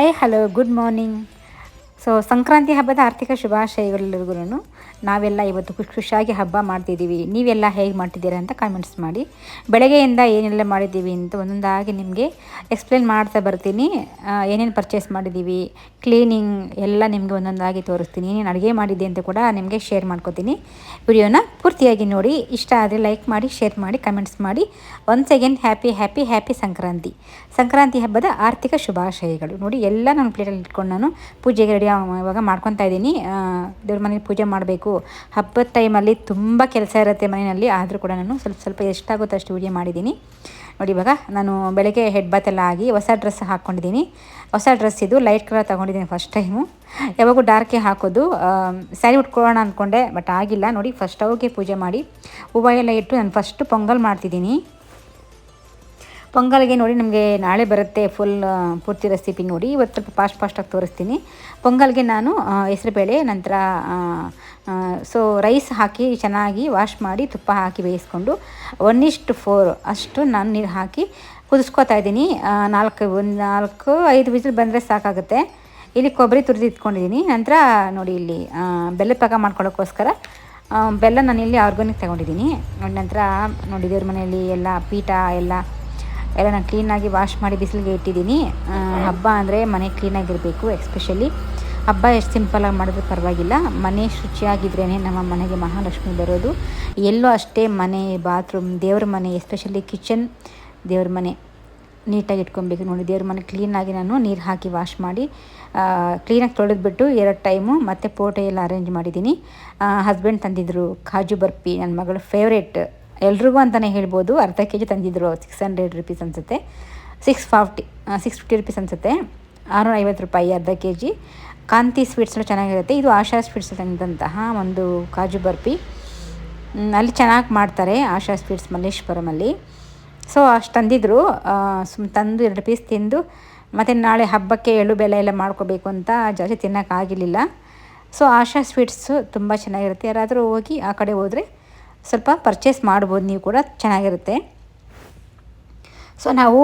I hello good morning so Sankranti ಹಬ್ಬದ ಆರ್ಥಿಕ ಶುಭಾಶಯಗಳೆಲ್ಲರಿಗೂ ನಾವೆಲ್ಲ ಇವತ್ತು ಖುಷಿ ಖುಷಿಯಾಗಿ ಹಬ್ಬ ಮಾಡ್ತಿದ್ದೀವಿ. ನೀವೆಲ್ಲ ಹೇಗೆ ಮಾಡ್ತಿದ್ದೀರಾ ಅಂತ ಕಾಮೆಂಟ್ಸ್ ಮಾಡಿ. ಬೆಳಗ್ಗೆಯಿಂದ ಏನೆಲ್ಲ ಮಾಡಿದ್ದೀವಿ ಅಂತ ಒಂದೊಂದಾಗಿ ನಿಮಗೆ ಎಕ್ಸ್ಪ್ಲೇನ್ ಮಾಡ್ತಾ ಬರ್ತೀನಿ. ಏನೇನು ಪರ್ಚೇಸ್ ಮಾಡಿದ್ದೀವಿ ಕ್ಲೀನಿಂಗ್ ಎಲ್ಲ ನಿಮಗೆ ಒಂದೊಂದಾಗಿ ತೋರಿಸ್ತೀನಿ. ಏನೇನು ಅಡುಗೆ ಮಾಡಿದ್ದೆ ಅಂತ ಕೂಡ ನಿಮಗೆ ಶೇರ್ ಮಾಡ್ಕೋತೀನಿ. ವಿಡಿಯೋನ ಪೂರ್ತಿಯಾಗಿ ನೋಡಿ. ಇಷ್ಟ ಆದರೆ ಲೈಕ್ ಮಾಡಿ ಶೇರ್ ಮಾಡಿ ಕಮೆಂಟ್ಸ್ ಮಾಡಿ. Once again happy happy happy Sankranti. Sankranti ಹಬ್ಬದ ಆರ್ಥಿಕ ಶುಭಾಶಯಗಳು. ನೋಡಿ, ಎಲ್ಲ ನಾನು ಪ್ಲೇಟಲ್ಲಿ ಇಟ್ಕೊಂಡು ನಾನು ಪೂಜೆಗೆ ರೆಡಿ ಇವಾಗ ಮಾಡ್ಕೊತಾ ಇದ್ದೀನಿ. ದೇವ್ರ ಮನೇಲಿ ಪೂಜೆ ಮಾಡಬೇಕು. ಹಬ್ಬದ ಟೈಮಲ್ಲಿ ತುಂಬ ಕೆಲಸ ಇರುತ್ತೆ ಮನೆಯಲ್ಲಿ. ಆದರೂ ಕೂಡ ನಾನು ಸ್ವಲ್ಪ ಸ್ವಲ್ಪ ಎಷ್ಟಾಗುತ್ತೋ ಅಷ್ಟು ವೀಡಿಯೋ ಮಾಡಿದ್ದೀನಿ. ನೋಡಿ, ಇವಾಗ ನಾನು ಬೆಳಗ್ಗೆ ಹೆಡ್ ಬಾತ್ ಎಲ್ಲ ಆಗಿ ಹೊಸ ಡ್ರೆಸ್ ಹಾಕ್ಕೊಂಡಿದ್ದೀನಿ ಹೊಸ ಡ್ರೆಸ್ ಇದು ಲೈಟ್ ಕಲರ್ ತೊಗೊಂಡಿದ್ದೀನಿ ಫಸ್ಟ್ ಟೈಮು ಯಾವಾಗೂ ಡಾರ್ಕೇ ಹಾಕೋದು. ಸ್ಯಾರಿ ಉಟ್ಕೊಳ್ಳೋಣ ಅಂದ್ಕೊಂಡೆ ಬಟ್ ಆಗಿಲ್ಲ. ನೋಡಿ ಫಸ್ಟ್ ಅವ್ರಿಗೆ ಪೂಜೆ ಮಾಡಿ ಹೂವು ಎಲ್ಲ ಇಟ್ಟು ನಾನು ಫಸ್ಟು ಪೊಂಗಲ್ ಮಾಡ್ತಿದ್ದೀನಿ. ಪೊಂಗಲ್ಗೆ ನೋಡಿ ನಮಗೆ ನಾಳೆ ಬರುತ್ತೆ ಫುಲ್ ಪೂರ್ತಿ ರೆಸಿಪಿ ನೋಡಿ. ಇವತ್ತು ಸ್ವಲ್ಪ ಫಾಸ್ಟ್ ಫಾಸ್ಟಾಗಿ ತೋರಿಸ್ತೀನಿ. ಪೊಂಗಲ್ಗೆ ನಾನು ಹೆಸರುಬೇಳೆ ನಂತರ ಸೊ ರೈಸ್ ಹಾಕಿ ಚೆನ್ನಾಗಿ ವಾಶ್ ಮಾಡಿ ತುಪ್ಪ ಹಾಕಿ ಬೇಯಿಸ್ಕೊಂಡು ಒನ್ ಇಷ್ಟು ಫೋರ್ ಅಷ್ಟು ನಾನು ನೀರು ಹಾಕಿ ಕುದಿಸ್ಕೊತಾ ಇದ್ದೀನಿ. ನಾಲ್ಕು, ಒಂದು ನಾಲ್ಕು, ಐದು ವಿಸಿಲ್ ಬಂದರೆ ಸಾಕಾಗುತ್ತೆ. ಇಲ್ಲಿ ಕೊಬ್ಬರಿ ತುರಿದು ಇಟ್ಕೊಂಡಿದ್ದೀನಿ. ನಂತರ ನೋಡಿ ಇಲ್ಲಿ ಬೆಲ್ಲದ ಪಾಕ ಮಾಡ್ಕೊಳ್ಳೋಕ್ಕೋಸ್ಕರ ಬೆಲ್ಲ ನಾನು ಇಲ್ಲಿ ಆರ್ಗಾನಿಕ್ ತಗೊಂಡಿದ್ದೀನಿ. ನಂತರ ನೋಡಿ ದೇವ್ರ ಮನೆಯಲ್ಲಿ ಎಲ್ಲ ಪೀಠ ಎಲ್ಲ ಎಲ್ಲ ನಾನು ಕ್ಲೀನಾಗಿ ವಾಶ್ ಮಾಡಿ ಬಿಸಿಲಿಗೆ ಇಟ್ಟಿದ್ದೀನಿ. ಹಬ್ಬ ಅಂದರೆ ಮನೆ ಕ್ಲೀನಾಗಿರಬೇಕು ಎಸ್ಪೆಷಲಿ ಹಬ್ಬ ಎಷ್ಟು ಸಿಂಪಲಾಗಿ ಮಾಡಿದ್ರು ಪರವಾಗಿಲ್ಲ. ಮನೆ ಶುಚಿಯಾಗಿದ್ರೇ ನಮ್ಮ ಮನೆಗೆ ಮಹಾಲಕ್ಷ್ಮಿ ಬರೋದು. ಎಲ್ಲೋ ಅಷ್ಟೇ ಮನೆ ಬಾತ್ರೂಮ್ ದೇವ್ರ ಮನೆ ಎಸ್ಪೆಷಲಿ ಕಿಚನ್ ದೇವ್ರ ಮನೆ ನೀಟಾಗಿ ಇಟ್ಕೊಬೇಕು. ನೋಡಿ, ದೇವ್ರ ಮನೆ ಕ್ಲೀನಾಗಿ ನಾನು ನೀರು ಹಾಕಿ ವಾಶ್ ಮಾಡಿ ಕ್ಲೀನಾಗಿ ತೊಳೆದ್ಬಿಟ್ಟು ಎರಡು ಟೈಮು ಮತ್ತು ಪೋಟೆ ಎಲ್ಲ ಅರೇಂಜ್ ಮಾಡಿದ್ದೀನಿ. ಹಸ್ಬೆಂಡ್ ತಂದಿದ್ದರು ಕಾಜು ಬರ್ಪಿ ನನ್ನ ಮಗಳ ಫೇವ್ರೇಟ್ ಎಲ್ರಿಗೂ ಅಂತಲೇ ಹೇಳ್ಬೋದು. ಅರ್ಧ ಕೆ ಜಿ ತಂದಿದ್ದರು ಸಿಕ್ಸ್ ಹಂಡ್ರೆಡ್ ರುಪೀಸ್ ಅನಿಸುತ್ತೆ six fifty six fifty rupees ಅನಿಸುತ್ತೆ. ಆರುನೂರ ಐವತ್ತು ರೂಪಾಯಿ ಅರ್ಧ ಕೆ ಜಿ ಕಾಂತಿ ಸ್ವೀಟ್ಸ್ಗಳು ಚೆನ್ನಾಗಿರುತ್ತೆ. ಇದು ಆಶಾ ಸ್ವೀಟ್ಸ್ ತಂದಂತಹ ಒಂದು ಕಾಜು ಬರ್ಫಿ. ಅಲ್ಲಿ ಚೆನ್ನಾಗಿ ಮಾಡ್ತಾರೆ ಆಶಾ ಸ್ವೀಟ್ಸ್ ಮಲ್ಲೇಶ್ವರಮಲ್ಲಿ ಸೊ ಅಷ್ಟು ತಂದಿದ್ದರು ಸುಮ್ ತಂದು ಎರಡು ಪೀಸ್ ತಿಂದು ಮತ್ತು ನಾಳೆ ಹಬ್ಬಕ್ಕೆ ಎಳ್ಳು ಬೆಲೆ ಎಲ್ಲ ಮಾಡ್ಕೋಬೇಕು ಅಂತ ಜಾಸ್ತಿ ತಿನ್ನೋಕ್ಕಾಗಿರಲಿಲ್ಲ. ಸೊ ಆಶಾ ಸ್ವೀಟ್ಸು ತುಂಬ ಚೆನ್ನಾಗಿರುತ್ತೆ. ಯಾರಾದರೂ ಹೋಗಿ ಆ ಕಡೆ ಹೋದರೆ ಸ್ವಲ್ಪ ಪರ್ಚೇಸ್ ಮಾಡ್ಬೋದು, ನೀವು ಕೂಡ ಚೆನ್ನಾಗಿರುತ್ತೆ. ಸೊ ನಾವು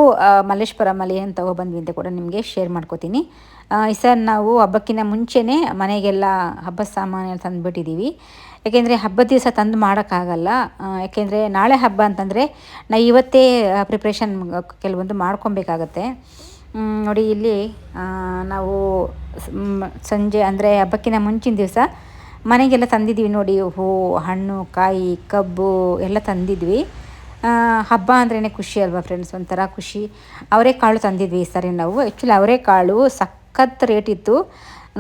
ಮಲ್ಲೇಶ್ವರ ಮಲೆ ಏನು ತೊಗೊಬಂದ್ವಿ ಅಂತ ಕೂಡ ನಿಮಗೆ ಶೇರ್ ಮಾಡ್ಕೋತೀನಿ. ಈ ಸರ್ ನಾವು ಹಬ್ಬಕ್ಕಿಂತ ಮುಂಚೆನೇ ಮನೆಗೆಲ್ಲ ಹಬ್ಬದ ಸಾಮಾನು ತಂದುಬಿಟ್ಟಿದ್ದೀವಿ ಯಾಕೆಂದರೆ ಹಬ್ಬದ ದಿವಸ ತಂದು ಮಾಡೋಕ್ಕಾಗಲ್ಲ. ಯಾಕೆಂದರೆ ನಾಳೆ ಹಬ್ಬ ಅಂತಂದರೆ ನಾ ಇವತ್ತೇ ಪ್ರಿಪ್ರೇಷನ್ ಕೆಲವೊಂದು ಮಾಡ್ಕೊಬೇಕಾಗತ್ತೆ. ನೋಡಿ ಇಲ್ಲಿ ನಾವು ಸಂಜೆ ಅಂದರೆ ಹಬ್ಬಕ್ಕಿಂತ ಮುಂಚಿನ ದಿವಸ ಮನೆಗೆಲ್ಲ ತಂದಿದ್ವಿ ನೋಡಿ, ಹೂ, ಹಣ್ಣು, ಕಾಯಿ, ಕಬ್ಬು ಎಲ್ಲ ತಂದಿದ್ವಿ. ಹಬ್ಬ ಅಂದ್ರೇ ಖುಷಿ ಅಲ್ವಾ ಫ್ರೆಂಡ್ಸ್ ಒಂಥರ ಖುಷಿ. ಅವರೇ ಕಾಳು ತಂದಿದ್ವಿ ಈ ಸರಿ ನಾವು. ಆ್ಯಕ್ಚುಲಿ ಅವರೇ ಕಾಳು ಸಖತ್ ರೇಟ್ ಇತ್ತು.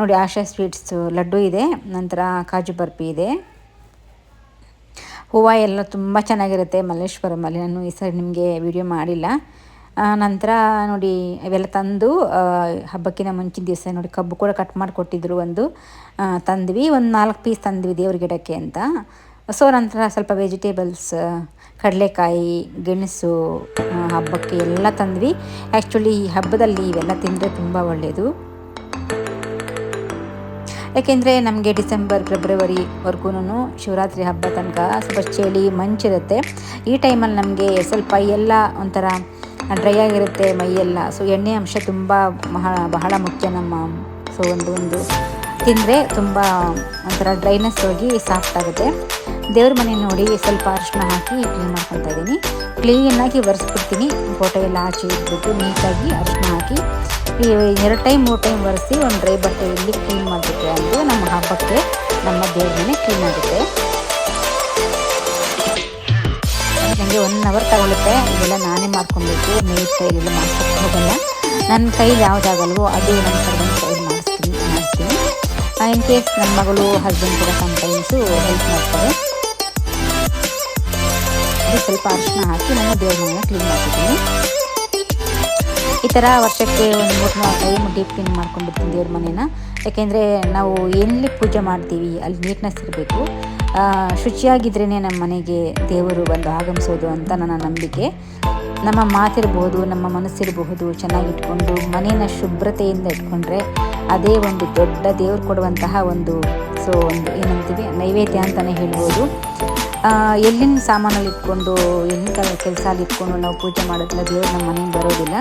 ನೋಡಿ, ಆಶಾ ಸ್ವೀಟ್ಸು ಲಡ್ಡು ಇದೆ, ನಂತರ ಕಾಜು ಬರ್ಫಿ ಇದೆ. ಹೂವು ಎಲ್ಲ ತುಂಬ ಚೆನ್ನಾಗಿರುತ್ತೆ ಮಲ್ಲೇಶ್ವರಮಲ್ಲಿ ನಾನು ಈ ಸರಿ ನಿಮಗೆ ವಿಡಿಯೋ ಮಾಡಿಲ್ಲ. ನಂತರ ನೋಡಿ, ಇವೆಲ್ಲ ತಂದು ಹಬ್ಬಕ್ಕಿಂತ ಮುಂಚಿನ ದಿವಸ ನೋಡಿ, ಕಬ್ಬು ಕೂಡ ಕಟ್ ಮಾಡಿ ಕೊಟ್ಟಿದ್ರು ಒಂದು ತಂದ್ವಿ. ಒಂದು ನಾಲ್ಕು ಪೀಸ್ ತಂದ್ವಿ ದೇವ್ರ ಗಿಡಕ್ಕೆ ಅಂತ. ಸೊ ನಂತರ ಸ್ವಲ್ಪ ವೆಜಿಟೇಬಲ್ಸ್ ಕಡಲೆಕಾಯಿ, ಗೆಣಸು ಹಬ್ಬಕ್ಕೆ ಎಲ್ಲ ತಂದ್ವಿ. ಆ್ಯಕ್ಚುಲಿ ಈ ಹಬ್ಬದಲ್ಲಿ ಇವೆಲ್ಲ ತಿಂದರೆ ತುಂಬ ಒಳ್ಳೆಯದು ಯಾಕೆಂದರೆ, ನಮಗೆ ಡಿಸೆಂಬರ್ ಫೆಬ್ರವರಿವರೆಗೂ ಶಿವರಾತ್ರಿ ಹಬ್ಬ ತನಕ ಸ್ವಲ್ಪ ಚಳಿ ಮಂಚಿರುತ್ತೆ ಈ ಟೈಮಲ್ಲಿ ನಮಗೆ ಸ್ವಲ್ಪ ಎಲ್ಲ ಒಂಥರ ಡ್ರೈ ಆಗಿರುತ್ತೆ ಮೈಯೆಲ್ಲ. ಸೊ ಎಣ್ಣೆ ಅಂಶ ತುಂಬ ಬಹಳ ಬಹಳ ಮುಖ್ಯ ನಮ್ಮ ಸೊ ಒಂದು ಒಂದು ತಿಂದರೆ ತುಂಬ ಒಂಥರ ಡ್ರೈನೆಸ್ ಹೋಗಿ ಸಾಫ್ಟ್ ಆಗುತ್ತೆ. ದೇವ್ರ ಮನೆ ನೋಡಿ ಸ್ವಲ್ಪ ಅರಿಶಿನ ಹಾಕಿ ಕ್ಲೀನ್ ಮಾಡ್ಕೊತಾ ಇದ್ದೀನಿ. ಕ್ಲೀನಾಗಿ ಒರೆಸ್ಬಿಡ್ತೀನಿ. ಫೋಟೋ ಎಲ್ಲ ಆಚೆ ಇಟ್ಬಿಟ್ಟು ನೀಟಾಗಿ ಅರಿಶಿನ ಹಾಕಿ ಎರಡು ಟೈಮ್, ಮೂರು ಟೈಮ್ ಒರೆಸಿ ಒಂದು ಡ್ರೈ ಬಟ್ಟೆಯಲ್ಲಿ ಕ್ಲೀನ್ ಮಾಡಿಬಿಟ್ರೆ ಅಂದರೆ ನಮ್ಮ ಹಬ್ಬಕ್ಕೆ ನಮ್ಮ ದೇವ್ರ ಮನೆ ಕ್ಲೀನ್ ಆಗುತ್ತೆ. ನನಗೆ ಒನ್ ಅವರ್ ತಗೊಳುತ್ತೆ. ಇದೆಲ್ಲ ನಾನೇ ಮಾಡ್ಕೊಬೇಕು. ಮೇಲ್ ಕೈಲೆಲ್ಲ ಮಾಡ್ಸೋಕ್ಕೆ ಹೋಗಲ್ಲ. ನನ್ನ ಕೈಲಿ ಯಾವುದಾಗಲ್ವೋ ಅದು ನನ್ನ ಸರ್ವೆಂಟ್ ಕೈಲಿ ಮಾಡಿಸ್ತೀನಿ ಮಾಡಿಸ್ತೀನಿ ಇನ್ ಕೇಸ್ ನನ್ನ ಮಗಳು ಹಸ್ಬೆಂಡ್ ಕೂಡ ಟೈಮ್ಸು ಹೆಲ್ಪ್ ಮಾಡ್ತಾರೆ. ಸ್ವಲ್ಪ ಅರ್ಶನ ಹಾಕಿ ನಾನು ದೇವ್ರ ಮನೆಯ ಕ್ಲೀನ್ ಮಾಡ್ತಿದ್ದೀನಿ ಈ ಥರ ವರ್ಷಕ್ಕೆ ಒಂದು ಮೂರು ನಾಲ್ಕು ಟೈಮ್ ಡೀಪ್ ಕ್ಲೀನ್ ಮಾಡ್ಕೊಂಡ್ಬಿಡ್ತೀನಿ ದೇವ್ರ ಮನೇನ. ಯಾಕೆಂದರೆ ನಾವು ಎಲ್ಲಿ ಪೂಜೆ ಮಾಡ್ತೀವಿ, ಅಲ್ಲಿ ನೀಟ್ನೆಸ್ ಇರಬೇಕು. ಶುಚಿಯಾಗಿದ್ರೇ ನಮ್ಮ ಮನೆಗೆ ದೇವರು ಬಂದು ಆಗಮಿಸೋದು ಅಂತ ನನ್ನ ನಂಬಿಕೆ. ನಮ್ಮ ಮಾತಿರಬಹುದು ನಮ್ಮ ಮನಸ್ಸಿರಬಹುದು, ಚೆನ್ನಾಗಿಟ್ಕೊಂಡು ಮನೆಯ ಶುಭ್ರತೆಯಿಂದ ಇಟ್ಕೊಂಡ್ರೆ ಅದೇ ಒಂದು ದೊಡ್ಡ ದೇವರು ಕೊಡುವಂತಹ ಒಂದು, ಸೊ ಒಂದು ಏನಂತೀವಿ ನೈವೇದ್ಯ ಅಂತಲೇ ಹೇಳ್ಬೋದು. ಎಲ್ಲಿನ ಸಾಮಾನಲ್ಲಿ ಇಟ್ಕೊಂಡು, ಎಲ್ಲಿನ ಕೆಲಸ ಇಟ್ಕೊಂಡು ನಾವು ಪೂಜೆ ಮಾಡೋದಿಲ್ಲ ದೇವ್ರು ನಮ್ಮ ಮನೆಗೆ ಬರೋದಿಲ್ಲ.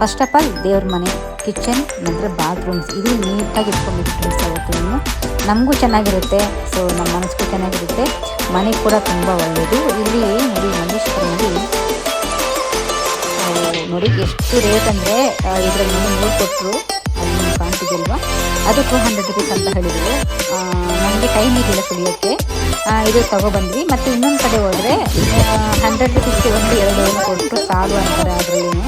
ಫಸ್ಟ್ ಆಫ್ ಆಲ್ ದೇವ್ರ ಮನೆ ಕಿಚನ್ ನಂತರ ಬಾತ್ರೂಮ್ಸ್ ಇದು ನೀಟಾಗಿ ಇಟ್ಕೊಂಡಿದ್ದು ಫ್ರೆಂಡ್ಸ್ ಅವತ್ತು ನೀವು ನಮಗೂ ಚೆನ್ನಾಗಿರುತ್ತೆ ಸೊ ನಮ್ಮ ಮನಸ್ಸಿಗೂ ಚೆನ್ನಾಗಿರುತ್ತೆ. ಮನೆ ಕೂಡ ತುಂಬ ಒಳ್ಳೆಯದು ಇಲ್ಲಿ ನೋಡಿ, ಮಲ್ಲೇಶ್ವರದಲ್ಲಿ ನೋಡಿ ಎಷ್ಟು ರೇಟ್ ಅಂದರೆ ಇದರಲ್ಲಿ ಮೂರು ಕೊಟ್ಟರು ಅಲ್ಲಿ ಕಾಣ್ತಿದ್ದಿಲ್ವಾ ಅದು ಟೂ ಹಂಡ್ರೆಡ್ ರುಪೀಸ್ ಅಂತ ಹೇಳಿದರು. ನಮಗೆ ಟೈಮ್ ಇದೆಯಲ್ಲ ಕುಡಿಯೋಕ್ಕೆ. ಇದು ತೊಗೊಬಂದ್ವಿ. ಮತ್ತು ಇನ್ನೊಂದು ಕಡೆ ಹೋದರೆ ಹಂಡ್ರೆಡ್ ರುಪೀಸ್ಗೆ ಒಂದು ಎರಡು ಕೊಟ್ಟರು ಸಾಲು ಅಂತಾರೆ ಅದರಲ್ಲಿ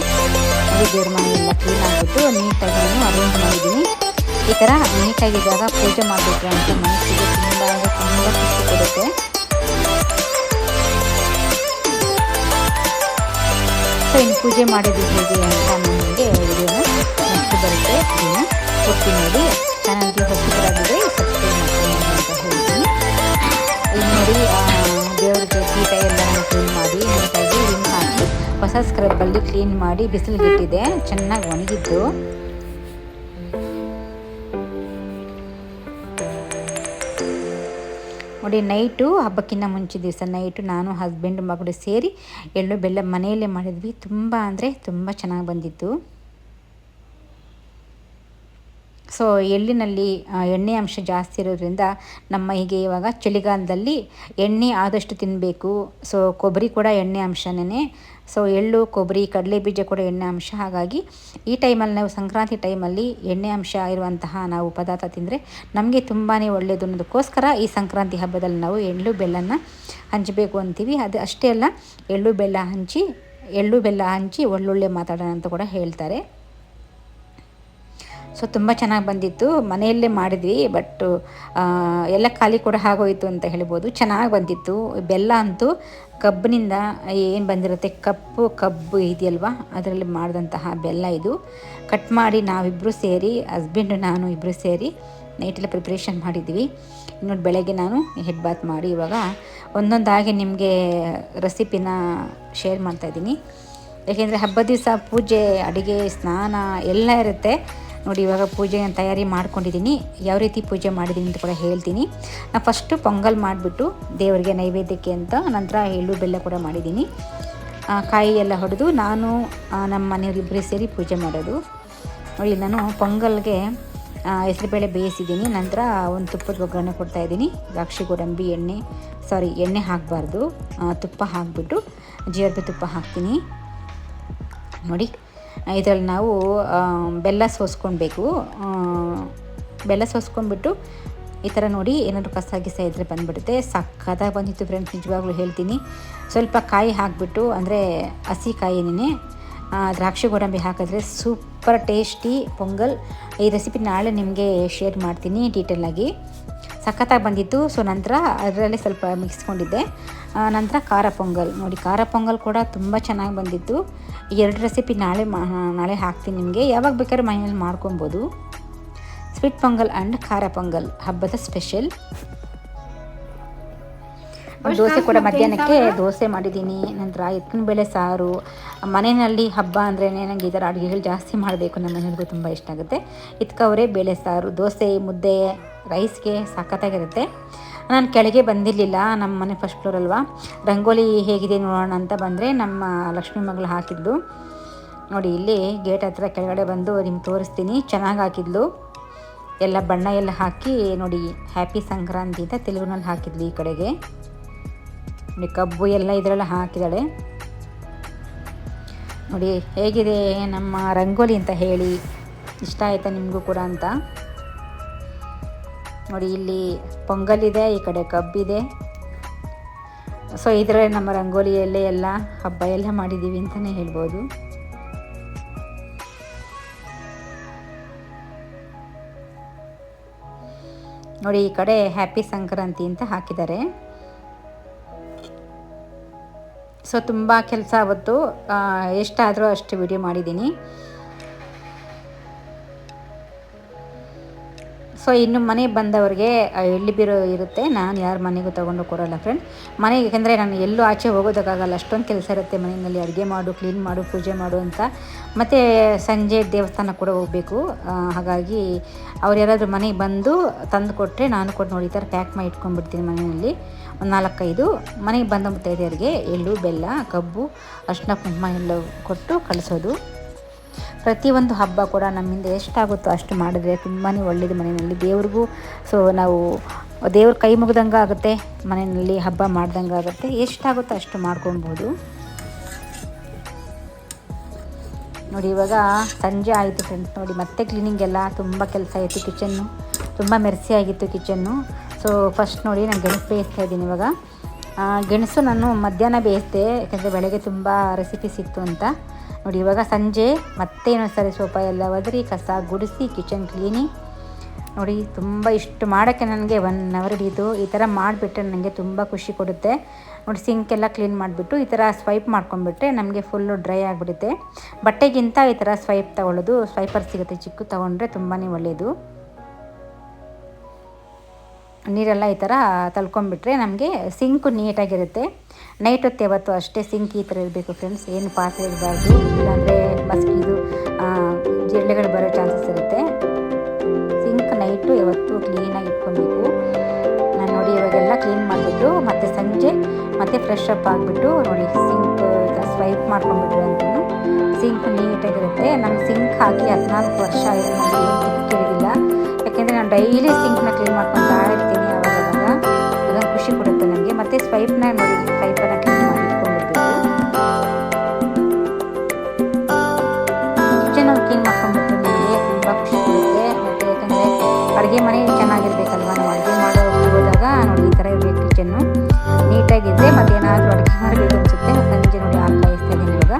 ಅಲ್ಲಿ ದೇವ್ರ ಮನೆಯೆಲ್ಲ ಕ್ಲೀನ್ ಆಗಿಬಿಟ್ಟು ನೀಟಾಗಿ ನಾನು ಅರೇಂಜ್ ಮಾಡಿದ್ದೀನಿ. ಈ ಥರ ನೀಟಾಗಿದ್ದಾಗ ಪೂಜೆ ಮಾಡಬೇಕು ಅಂತ ಮನಸ್ಸಿಗೆ ತುಂಬ ಅಂದರೆ ತುಂಬ ಖುಷಿ ಕೊಡುತ್ತೆ. ಸೊ ಇನ್ನು ಪೂಜೆ ಮಾಡಿದ್ದು ಹೇಗೆ ಅಂತ ನನಗೆ ವಿಡಿಯೋನ ನೆಕ್ಸ್ಟ್ ಬರುತ್ತೆ ಇದನ್ನು ಕೊಡ್ತೀನಿ ನೋಡಿ. ಚಾನಲ್ಗೆ ಹೊಸಬರಾಗಿದೆ ಹೊಸ ಸ್ಕ್ರಬ್ಬಲ್ಲಿ ಕ್ಲೀನ್ ಮಾಡಿ ಬಿಸಿಲಿಗೆ ಇಟ್ಟಿದೆ ಚೆನ್ನಾಗಿ ಒಣಗಿದ್ದು. ನೋಡಿ ನೈಟು ಹಬ್ಬಕ್ಕಿಂತ ಮುಂಚೆ ದಿವಸ ನೈಟು ನಾನು ಹಸ್ಬೆಂಡ್ ಮಗಳು ಸೇರಿ ಎಳ್ಳು, ಬೆಲ್ಲ ಮನೆಯಲ್ಲೇ ಮಾಡಿದ್ವಿ. ತುಂಬ ಅಂದರೆ ತುಂಬ ಚೆನ್ನಾಗಿ ಬಂದಿತ್ತು. ಸೊ ಎಳ್ಳಿನಲ್ಲಿ ಎಣ್ಣೆ ಅಂಶ ಜಾಸ್ತಿ ಇರೋದ್ರಿಂದ ನಮ್ಮ ಹೀಗೆ ಇವಾಗ ಚಳಿಗಾಲದಲ್ಲಿ ಎಣ್ಣೆ ಆದಷ್ಟು ತಿನ್ನಬೇಕು ಸೊ ಕೊಬ್ಬರಿ ಕೂಡ ಎಣ್ಣೆ ಅಂಶನೇ. ಸೊ ಎಳ್ಳು, ಕೊಬ್ಬರಿ, ಕಡಲೆ ಬೀಜ ಕೂಡ ಎಣ್ಣೆ ಅಂಶ. ಹಾಗಾಗಿ ಈ ಟೈಮಲ್ಲಿ ನಾವು ಸಂಕ್ರಾಂತಿ ಟೈಮಲ್ಲಿ ಎಣ್ಣೆ ಅಂಶ ಇರುವಂತಹ ನಾವು ಪದಾರ್ಥ ತಿಂದರೆ ನಮಗೆ ತುಂಬಾ ಒಳ್ಳೆಯದು ಅನ್ನೋದಕ್ಕೋಸ್ಕರ ಈ ಸಂಕ್ರಾಂತಿ ಹಬ್ಬದಲ್ಲಿ ನಾವು ಎಳ್ಳು ಬೆಲ್ಲನ ಹಂಚಬೇಕು ಅಂತೀವಿ. ಅದು ಅಷ್ಟೇ ಅಲ್ಲ, ಎಳ್ಳು ಬೆಲ್ಲ ಹಂಚಿ, ಎಳ್ಳು ಬೆಲ್ಲ ಹಂಚಿ ಒಳ್ಳೊಳ್ಳೆ ಮಾತಾಡೋಣ ಅಂತ ಕೂಡ ಹೇಳ್ತಾರೆ. ಸೊ ತುಂಬ ಚೆನ್ನಾಗಿ ಬಂದಿತ್ತು. ಮನೆಯಲ್ಲೇ ಮಾಡಿದ್ವಿ ಬಟ್ ಎಲ್ಲ ಖಾಲಿ ಕೂಡ ಆಗೋಯಿತು ಅಂತ ಹೇಳ್ಬೋದು. ಚೆನ್ನಾಗಿ ಬಂದಿತ್ತು. ಬೆಲ್ಲ ಅಂತೂ ಕಬ್ಬಿನಿಂದ ಏನು ಬಂದಿರುತ್ತೆ, ಕಪ್ಪು, ಕಬ್ಬು ಇದೆಯಲ್ವಾ? ಅದರಲ್ಲಿ ಮಾಡಿದಂತಹ ಬೆಲ್ಲ ಇದು. ಕಟ್ ಮಾಡಿ ನಾವಿಬ್ಬರು ಸೇರಿ ಹಸ್ಬೆಂಡು ನಾನು ಇಬ್ಬರು ಸೇರಿ ನೈಟೆಲ್ಲ ಪ್ರಿಪ್ರೇಷನ್ ಮಾಡಿದ್ವಿ. ಇನ್ನೊಂದು ಬೆಳಗ್ಗೆ ನಾನು ಹೆಡ್ ಬಾತ್ ಮಾಡಿ ಇವಾಗ ಒಂದೊಂದಾಗಿ ನಿಮಗೆ ರೆಸಿಪಿನ ಶೇರ್ ಮಾಡ್ತಾಯಿದ್ದೀನಿ ಯಾಕೆಂದರೆ ಹಬ್ಬದ ದಿವಸ ಪೂಜೆ, ಅಡುಗೆ, ಸ್ನಾನ ಎಲ್ಲ ಇರುತ್ತೆ. ನೋಡಿ, ಇವಾಗ ಪೂಜೆ ತಯಾರಿ ಮಾಡ್ಕೊಂಡಿದ್ದೀನಿ. ಯಾವ ರೀತಿ ಪೂಜೆ ಮಾಡಿದ್ದೀನಿ ಅಂತ ಕೂಡ ಹೇಳ್ತೀನಿ. ನಾನು ಫಸ್ಟು ಪೊಂಗಲ್ ಮಾಡಿಬಿಟ್ಟು ದೇವರಿಗೆ ನೈವೇದ್ಯಕ್ಕೆ ಅಂತ ನಂತರ ಎಳ್ಳು ಬೆಲ್ಲ ಕೂಡ ಮಾಡಿದ್ದೀನಿ. ಕಾಯಿ ಎಲ್ಲ ಹೊಡೆದು ನಾನು ನಮ್ಮ ಮನೆಯವರಿಬ್ಬರೇ ಸೇರಿ ಪೂಜೆ ಮಾಡೋದು. ನೋಡಿ, ನಾನು ಪೊಂಗಲ್ಗೆ ಹೆಸರುಬೇಳೆ ಬೇಯಿಸಿದ್ದೀನಿ. ನಂತರ ಒಂದು ತುಪ್ಪದ ಒಗ್ಗರಣೆ ಕೊಡ್ತಾಯಿದ್ದೀನಿ ದ್ರಾಕ್ಷಿ, ಗೋಡಂಬಿ, ಎಣ್ಣೆ ಸಾರಿ ಎಣ್ಣೆ ಹಾಕಬಾರ್ದು. ತುಪ್ಪ ಹಾಕಿಬಿಟ್ಟು ಜೀರಿಗೆ ತುಪ್ಪ ಹಾಕ್ತೀನಿ. ನೋಡಿ. ಇದರಲ್ಲಿ ನಾವು ಬೆಲ್ಲ ಸೋಸ್ಕೊಳ್ಬೇಕು ಬೆಲ್ಲ ಸೋಸ್ಕೊಂಡ್ಬಿಟ್ಟು ಈ ಥರ ನೋಡಿ ಏನಾದರೂ ಕಸ ಗಿಸ ಇದ್ದರೆ ಬಂದುಬಿಡುತ್ತೆ. ಸಕ್ಕತ್ತಾಗಿ ಬಂದಿತ್ತು ಫ್ರೆಂಡ್ಸ್ ನಿಜವಾಗ್ಲೂ ಹೇಳ್ತೀನಿ. ಸ್ವಲ್ಪ ಕಾಯಿ ಹಾಕಿಬಿಟ್ಟು, ಅಂದರೆ ಹಸಿ ಕಾಯಿನೇ ದ್ರಾಕ್ಷಿ ಗೋಡಂಬಿ ಹಾಕಿದ್ರೆ ಸೂಪರ್ ಟೇಸ್ಟಿ ಪೊಂಗಲ್. ಈ ರೆಸಿಪಿ ನಾಳೆ ನಿಮಗೆ ಶೇರ್ ಮಾಡ್ತೀನಿ ಡೀಟೇಲಾಗಿ ಸಖತ್ತಾಗಿ ಬಂದಿತ್ತು. ಸೊ ನಂತರ ಅದರಲ್ಲಿ ಸ್ವಲ್ಪ ಮಿಕ್ಸ್ಕೊಂಡಿದ್ದೆ. ನಂತರ ಖಾರ ಪೊಂಗಲ್. ನೋಡಿ ಖಾರ ಪೊಂಗಲ್ ಕೂಡ ತುಂಬ ಚೆನ್ನಾಗಿ ಬಂದಿತ್ತು ಎರಡು ರೆಸಿಪಿ ನಾಳೆ ನಾಳೆ ಹಾಕ್ತೀನಿ ನಿಮಗೆ. ಯಾವಾಗ ಬೇಕಾದ್ರೂ ಮನೆಯಲ್ಲಿ ಮಾಡ್ಕೊಬೋದು. ಸ್ವೀಟ್ ಪೊಂಗಲ್ ಆ್ಯಂಡ್ ಖಾರ ಪೊಂಗಲ್ ಹಬ್ಬದ ಸ್ಪೆಷಲ್ ದೋಸೆ ಕೂಡ ಮಧ್ಯಾಹ್ನಕ್ಕೆ ದೋಸೆ ಮಾಡಿದ್ದೀನಿ. ನಂತರ ಎತ್ತಿನ ಬೇಳೆ ಸಾರು. ಮನೆಯಲ್ಲಿ ಹಬ್ಬ ಅಂದರೆ ನನಗೆ ಈ ಥರ ಅಡುಗೆಗಳು ಜಾಸ್ತಿ ಮಾಡಬೇಕು. ನಮ್ಮ ಮನೆಯವ್ರಿಗೂ ತುಂಬ ಇಷ್ಟ ಆಗುತ್ತೆ. ಇದಕ್ಕವರೇ ಬೇಳೆ ಸಾರು ದೋಸೆ ಮುದ್ದೆ ರೈಸ್ಗೆ ಸಖತ್ತಾಗಿರುತ್ತೆ. ನಾನು ಕೆಳಗೆ ಬಂದಿರಲಿಲ್ಲ ನಮ್ಮ ಮನೆ ಫಸ್ಟ್ ಫ್ಲೋರ್ ಅಲ್ವಾ? ರಂಗೋಲಿ ಹೇಗಿದೆ ನೋಡೋಣ ಅಂತ ಬಂದರೆ ನಮ್ಮ ಲಕ್ಷ್ಮೀ ಮಗಳು ಹಾಕಿದ್ಲು. ನೋಡಿ, ಇಲ್ಲಿ ಗೇಟ್ ಹತ್ರ ಕೆಳಗಡೆ ಬಂದು ನಿಮ್ಗೆ ತೋರಿಸ್ತೀನಿ. ಚೆನ್ನಾಗಿ ಹಾಕಿದ್ಲು. ಎಲ್ಲ ಬಣ್ಣ ಎಲ್ಲ ಹಾಕಿ, ನೋಡಿ ಹ್ಯಾಪಿ ಸಂಕ್ರಾಂತಿ ಅಂತ ತೆಲುಗುನಲ್ಲಿ ಹಾಕಿದ್ಲು ಈ ಕಡೆಗೆ. ನೋಡಿ, ಕಬ್ಬು ಎಲ್ಲ ಇದರೆಲ್ಲ ಹಾಕಿದ್ದಾಳೆ. ನೋಡಿ, ಹೇಗಿದೆ ನಮ್ಮ ರಂಗೋಲಿ ಅಂತ ಹೇಳಿ. ಇಷ್ಟ ಆಯಿತಾ ನಿಮಗೂ ಕೂಡ ಅಂತ? ನೋಡಿ, ಇಲ್ಲಿ ಪೊಂಗಲ್ ಇದೆ ಈ ಕಡೆ ಕಬ್ಬಿದೆ. ಸೊ ಇದರಲ್ಲಿ ನಮ್ಮ ರಂಗೋಲಿಯಲ್ಲೇ ಎಲ್ಲ ಹಬ್ಬ ಎಲ್ಲ ಮಾಡಿದ್ದೀವಿ ಅಂತಲೇ ಹೇಳ್ಬೋದು. ನೋಡಿ, ಈ ಕಡೆ ಹ್ಯಾಪಿ ಸಂಕ್ರಾಂತಿ ಅಂತ ಹಾಕಿದ್ದಾರೆ. ಸೊ ತುಂಬ ಕೆಲಸ ಅವತ್ತು ಎಷ್ಟಾದರೂ ಅಷ್ಟು ವಿಡಿಯೋ ಮಾಡಿದ್ದೀನಿ. ಸೊ ಇನ್ನು ಮನೆ ಬಂದವರಿಗೆ ಎಳ್ಳಿ ಬೀರು ಇರುತ್ತೆ. ನಾನು ಯಾರು ಮನೆಗೂ ತೊಗೊಂಡು ಕೊಡೋಲ್ಲ ಫ್ರೆಂಡ್ ಮನೆಗೆ ಯಾಕೆಂದರೆ ನಾನು ಎಲ್ಲೂ ಆಚೆ ಹೋಗೋದಕ್ಕಾಗಲ್ಲ. ಅಷ್ಟೊಂದು ಕೆಲಸ ಇರುತ್ತೆ ಮನೆಯಲ್ಲಿ. ಅಡುಗೆ ಮಾಡು ಕ್ಲೀನ್ ಮಾಡು, ಪೂಜೆ ಮಾಡು ಅಂತ. ಮತ್ತು ಸಂಜೆ ದೇವಸ್ಥಾನ ಕೂಡ ಹೋಗಬೇಕು. ಹಾಗಾಗಿ ಅವ್ರು ಯಾರಾದರೂ ಮನೆಗೆ ಬಂದು ತಂದು ಕೊಟ್ಟರೆ ನಾನು ಕೊಟ್ಟು ನೋಡಿ ಥರ ಪ್ಯಾಕ್ ಮಾಡಿ ಇಟ್ಕೊಂಡ್ಬಿಡ್ತೀನಿ ಮನೆಯಲ್ಲಿ. ಒಂದು ನಾಲ್ಕೈದು. ಮನೆಗೆ ಬಂದ ಮುತ್ತೈದೆಯರಿಗೆ ಎಳ್ಳು, ಬೆಲ್ಲ, ಕಬ್ಬು ಅರ್ಶಿನ ಕುಂಕುಮ ಎಲ್ಲ ಕೊಟ್ಟು ಕಳಿಸೋದು. ಪ್ರತಿಯೊಂದು ಹಬ್ಬ ಕೂಡ ನಮ್ಮಿಂದ ಎಷ್ಟಾಗುತ್ತೋ ಅಷ್ಟು ಮಾಡಿದ್ರೆ ತುಂಬಾ ಒಳ್ಳೆಯದು ಮನೆಯಲ್ಲಿ. ದೇವ್ರಿಗೂ ಸೊ ನಾವು ದೇವ್ರ ಕೈ ಮುಗ್ದಂಗೆ ಆಗುತ್ತೆ, ಮನೆಯಲ್ಲಿ ಹಬ್ಬ ಮಾಡ್ದಂಗೆ ಆಗುತ್ತೆ. ಎಷ್ಟಾಗುತ್ತೋ ಅಷ್ಟು ಮಾಡ್ಕೊಬೋದು ನೋಡಿ, ಇವಾಗ ಸಂಜೆ ಆಯಿತು ಫ್ರೆಂಡ್ಸ್ ನೋಡಿ, ಮತ್ತೆ ಕ್ಲೀನಿಂಗ್ ಎಲ್ಲ ತುಂಬ ಕೆಲಸ ಆಯಿತು ಕಿಚನ್ನು ತುಂಬ ಮೆರ್ಸಿ ಆಗಿತ್ತು ಕಿಚನ್ನು ಸೊ ಫಸ್ಟ್ ನೋಡಿ ನಾನು ಗೆಣಸು ಬೇಯಿಸ್ತಾ ಇದ್ದೀನಿ ಇವಾಗ. ಗೆಣಸು ನಾನು ಮಧ್ಯಾಹ್ನ ಬೇಯಿಸಿದೆ, ಯಾಕಂದರೆ ಬೆಳಗ್ಗೆ ತುಂಬ ರೆಸಿಪಿ ಸಿಕ್ತು ಅಂತ. ನೋಡಿ, ಇವಾಗ ಸಂಜೆ, ಮತ್ತೆ ಸರಿ ಸೋಪ ಎಲ್ಲ ಒದರಿ, ಕಸ ಗುಡಿಸಿ ಕಿಚನ್ ಕ್ಲೀನಿಂಗ್ ನೋಡಿ, ತುಂಬ ಇಷ್ಟು ಮಾಡೋಕ್ಕೆ ನನಗೆ ಒನ್ ಅವರ್ ಹಿಡಿಯಿತು ಈ ಥರ ಮಾಡಿಬಿಟ್ರೆ ನನಗೆ ತುಂಬ ಖುಷಿ ಕೊಡುತ್ತೆ. ನೋಡಿ ಸಿಂಕ್ ಎಲ್ಲ ಕ್ಲೀನ್ ಮಾಡಿಬಿಟ್ಟು ಈ ಥರ ಸ್ವೈಪ್ ಮಾಡ್ಕೊಂಡ್ಬಿಟ್ರೆ ನಮಗೆ ಫುಲ್ಲು ಡ್ರೈ ಆಗಿಬಿಡುತ್ತೆ. ಬಟ್ಟೆಗಿಂತ ಈ ಥರ ಸ್ವೈಪ್ ತೊಗೊಳ್ಳೋದು ಸ್ವೈಪರ್ ಸಿಗುತ್ತೆ ಚಿಕ್ಕ, ತೊಗೊಂಡ್ರೆ ತುಂಬಾ ಒಳ್ಳೆಯದು ನೀರೆಲ್ಲ ಈ ಥರ ತಳ್ಕೊಂಬಿಟ್ರೆ ನಮಗೆ ಸಿಂಕು ನೀಟಾಗಿರುತ್ತೆ. ನೈಟ್ ಹೊತ್ತು ಯಾವತ್ತು ಅಷ್ಟೇ ಸಿಂಕ್ ಈ ಥರ ಇರಬೇಕು ಫ್ರೆಂಡ್ಸ್ ಏನು ಪಾತ್ರೆ ಇರಬಾರ್ದು, ಇಲ್ಲಾಂದರೆ ಮಸ್ಕಿದು ಜಿರಳೆಗಳು ಬರೋ ಚಾನ್ಸಸ್ ಇರುತ್ತೆ. ಸಿಂಕ್ ನೈಟು ಯಾವತ್ತು ಕ್ಲೀನಾಗಿ ಇಟ್ಕೊಬೇಕು. ನಾನು ನೋಡಿ ಇವಾಗೆಲ್ಲ ಕ್ಲೀನ್ ಮಾಡಿಬಿಟ್ಟು, ಮತ್ತು ಸಂಜೆ, ಮತ್ತೆ ಫ್ರೆಶ್ ಅಪ್ ಆಗಿಬಿಟ್ಟು ನೋಡಿ ಸಿಂಕ್ ಸ್ವೈಪ್ ಮಾಡ್ಕೊಂಡ್ಬಿಟ್ರೆ ಅಂತ ಸಿಂಕ್ ನೀಟಾಗಿರುತ್ತೆ. ನಾನು ಸಿಂಕ್ ಹಾಕಿ ಹದಿನಾಲ್ಕು ವರ್ಷ ಆಯಿತು ಕೇಳಿದಿಲ್ಲ. ಯಾಕೆಂದರೆ ನಾನು ಡೈಲಿ ಸಿಂಕ್ನ ಕ್ಲೀನ್ ಮಾಡ್ಕೊಂಡು ಖುಷಿ ಕೊಡುತ್ತೆ ನನಗೆ ಮತ್ತೆ ಸ್ವೈಪ್ನ ನೋಡಿ ಸ್ವೈಪನ್ನು ಕ್ಲೀನ್ ಮಾಡಿ ಕ್ಲೀನ್ ಮಾಡ್ಕೊಂಡ್ಬಿಟ್ಟು ನನಗೆ ತುಂಬ ಖುಷಿ ಕೊಡುತ್ತೆ. ಮತ್ತು ಯಾಕಂದರೆ ಅಡುಗೆ ಮನೆ ಚೆನ್ನಾಗಿರ್ಬೇಕಲ್ವ ನಾವು ಅಡುಗೆ ಮಾಡೋ ಹೋದಾಗ. ನೋಡಿ, ಈ ಥರ ಇರಬೇಕು ಕಿಚನ್ನು ನೀಟಾಗಿದೆ ಮತ್ತು ಏನಾದರೂ ಅಡುಗೆ ಮಾಡಬೇಕು ಅನಿಸುತ್ತೆ. ಸಂಜೆ ನೋಡಿ ಇವಾಗ.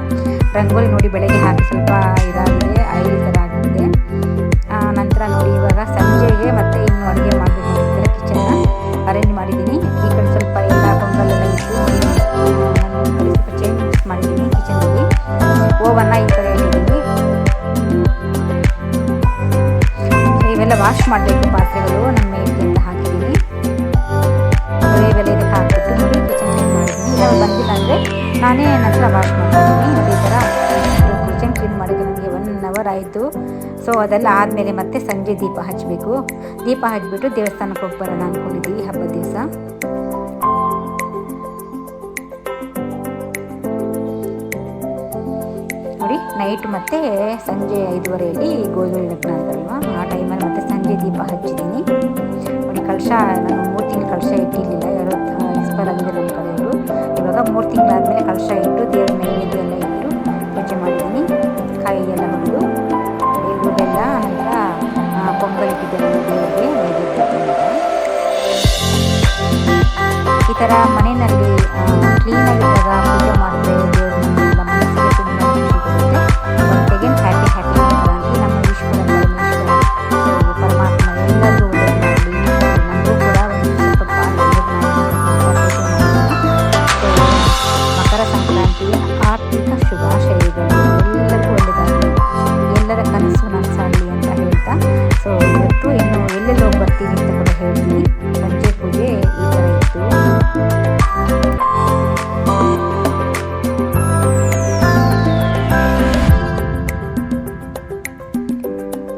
ರಂಗೋಲಿ ನೋಡಿ, ಬೆಳಗ್ಗೆ ಹಾಕಿ ಸ್ವಲ್ಪ ಅವರ್ ಆಯಿತು. ಸೊ ಅದೆಲ್ಲ ಆದಮೇಲೆ ಮತ್ತೆ ಸಂಜೆ ದೀಪ ಹಚ್ಚಬೇಕು ದೀಪ ಹಚ್ಚಿಬಿಟ್ಟು ದೇವಸ್ಥಾನಕ್ಕೆ ಹೋಗಿ ಬರೋಣ ಅಂದ್ಕೊಂಡಿದ್ದೀವಿ ಹಬ್ಬದ ದಿವಸ. ನೋಡಿ ನೈಟ್ ಮತ್ತೆ ಸಂಜೆ ಐದುವರೆಯಲ್ಲಿ ಗೋಧಿ ಲಗ್ನ ಅಂತಲ್ವಾ ಆ ಟೈಮಲ್ಲಿ ಮತ್ತೆ ಸಂಜೆ ದೀಪ ಹಚ್ಚಿದ್ದೀನಿ. ನೋಡಿ ಕಳಶ ನಾನು ಮೂರು ತಿಂಗಳು ಕಳಶ ಇಟ್ಟಿರಲಿಲ್ಲ. ಯಾರೋ ಎಕ್ಸ್ಪೈರ್ ನಮ್ಮ ಕಡೆಯವರು ಇವಾಗ ಮೂರು ತಿಂಗಳಾದಮೇಲೆ ಕಳಶ ಇಟ್ಟು ದೇವ್ರ ನೈವೇದ್ಯ ಎಲ್ಲ ಸಂಜೆ ಪೂಜೆ ಈ ಥರ ಇತ್ತು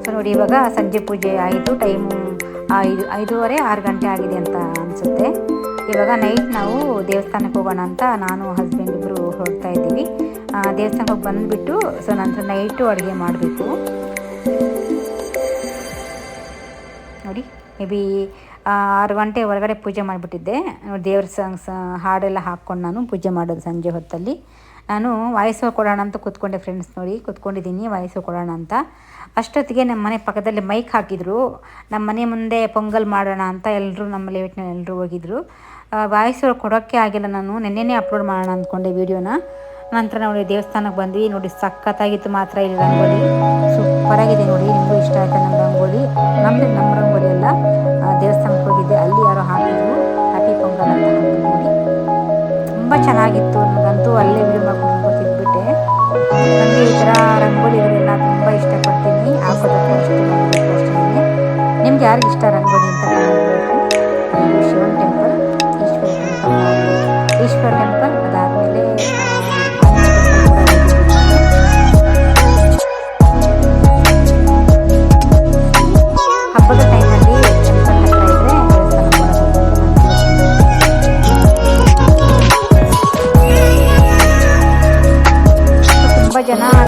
ಸೊ ನೋಡಿ, ಇವಾಗ ಸಂಜೆ ಪೂಜೆ ಆಯಿತು ಟೈಮು ಐದು, ಐದೂವರೆ, ಆರು ಗಂಟೆ ಆಗಿದೆ ಅಂತ ಅನಿಸುತ್ತೆ. ಇವಾಗ ನೈಟ್ ನಾವು ದೇವಸ್ಥಾನಕ್ಕೆ ಹೋಗೋಣ ಅಂತ ನಾನು ಹಸ್ಬೆಂಡ್ ಇಬ್ಬರು ಹೊರಡ್ತಾ ಇದ್ದೀವಿ. ದೇವಸ್ಥಾನಕ್ಕೆ ಹೋಗಿ ಬಂದುಬಿಟ್ಟು ಸೊ ನಂತರ ನೈಟು ಅಡುಗೆ ಮಾಡಬೇಕು. ಮೇ ಬಿ ಆರು ಗಂಟೆ ಹೊರಗಡೆ ಪೂಜೆ ಮಾಡಿಬಿಟ್ಟಿದ್ದೆ. ದೇವ್ರ ಸಾಂಗ್ಸ್ ಹಾಡೆಲ್ಲ ಹಾಕ್ಕೊಂಡು ನಾನು ಪೂಜೆ ಮಾಡೋದು ಸಂಜೆ ಹೊತ್ತಲ್ಲಿ. ನಾನು ವಾಯ್ಸು ಕೊಡೋಣ ಅಂತ ಕೂತ್ಕೊಂಡೆ ಫ್ರೆಂಡ್ಸ್ ನೋಡಿ, ಕೂತ್ಕೊಂಡಿದ್ದೀನಿ ವಾಯ್ಸು ಕೊಡೋಣ ಅಂತ. ಅಷ್ಟೊತ್ತಿಗೆ ನಮ್ಮ ಮನೆ ಪಕ್ಕದಲ್ಲಿ ಮೈಕ್ ಹಾಕಿದರು. ನಮ್ಮ ಮನೆ ಮುಂದೆ ಪೊಂಗಲ್ ಮಾಡೋಣ ಅಂತ ಎಲ್ಲರೂ ನಮ್ಮ ಲೇಟ್ನಲ್ಲಿ ಎಲ್ಲರೂ ಹೋಗಿದ್ರು. ವಾಯ್ಸು ಕೊಡೋಕ್ಕೆ ಆಗಿಲ್ಲ ನಾನು, ನಿನ್ನೆನೇ ಅಪ್ಲೋಡ್ ಮಾಡೋಣ ಅಂದ್ಕೊಂಡೆ ವೀಡಿಯೋನ ನಂತರ ನೋಡಿ ದೇವಸ್ಥಾನಕ್ಕೆ ಬಂದ್ವಿ. ನೋಡಿ, ಸಖತ್ತಾಗಿತ್ತು ಮಾತ್ರ ಇಲ್ಲಿ ರಂಗೋಲಿ. ಸೂಪರಾಗಿದೆ ನೋಡಿ, ನಿಮಗೂ ಇಷ್ಟ ಆಯ್ತಾ ನಮ್ಮ ರಂಗೋಲಿ? ನಮ್ಮದು ನಮ್ಮ ರಂಗೋಲಿ ಎಲ್ಲ ದೇವಸ್ಥಾನಕ್ಕೆ ಹೋಗಿದ್ದೆ. ಅಲ್ಲಿ ಯಾರೋ ಹಾಕಿದ್ರು. ಹ್ಯಾಪಿ ಪೊಂಗಲ್ ಅಂತ ನೋಡಿ ತುಂಬ ಚೆನ್ನಾಗಿತ್ತು. ನನಗಂತೂ ಅಲ್ಲೇ ವಿಡಿಯೋ ಮಾಡ್ಕೊಂಡು ತಿಂದ್ಬಿಟ್ಟೆ. ನನಗೆ ಈ ಥರ ರಂಗೋಲಿಗಳೆಲ್ಲ ತುಂಬ ಇಷ್ಟಪಡ್ತೀನಿ. ಹಾಕೋದಕ್ಕೂ ಇಷ್ಟ ನಿಮ್ಗೆ ಯಾರಿಗೆ ಇಷ್ಟ ರಂಗೋಲಿ ಅಂತ? ತುಂಬ ಜನ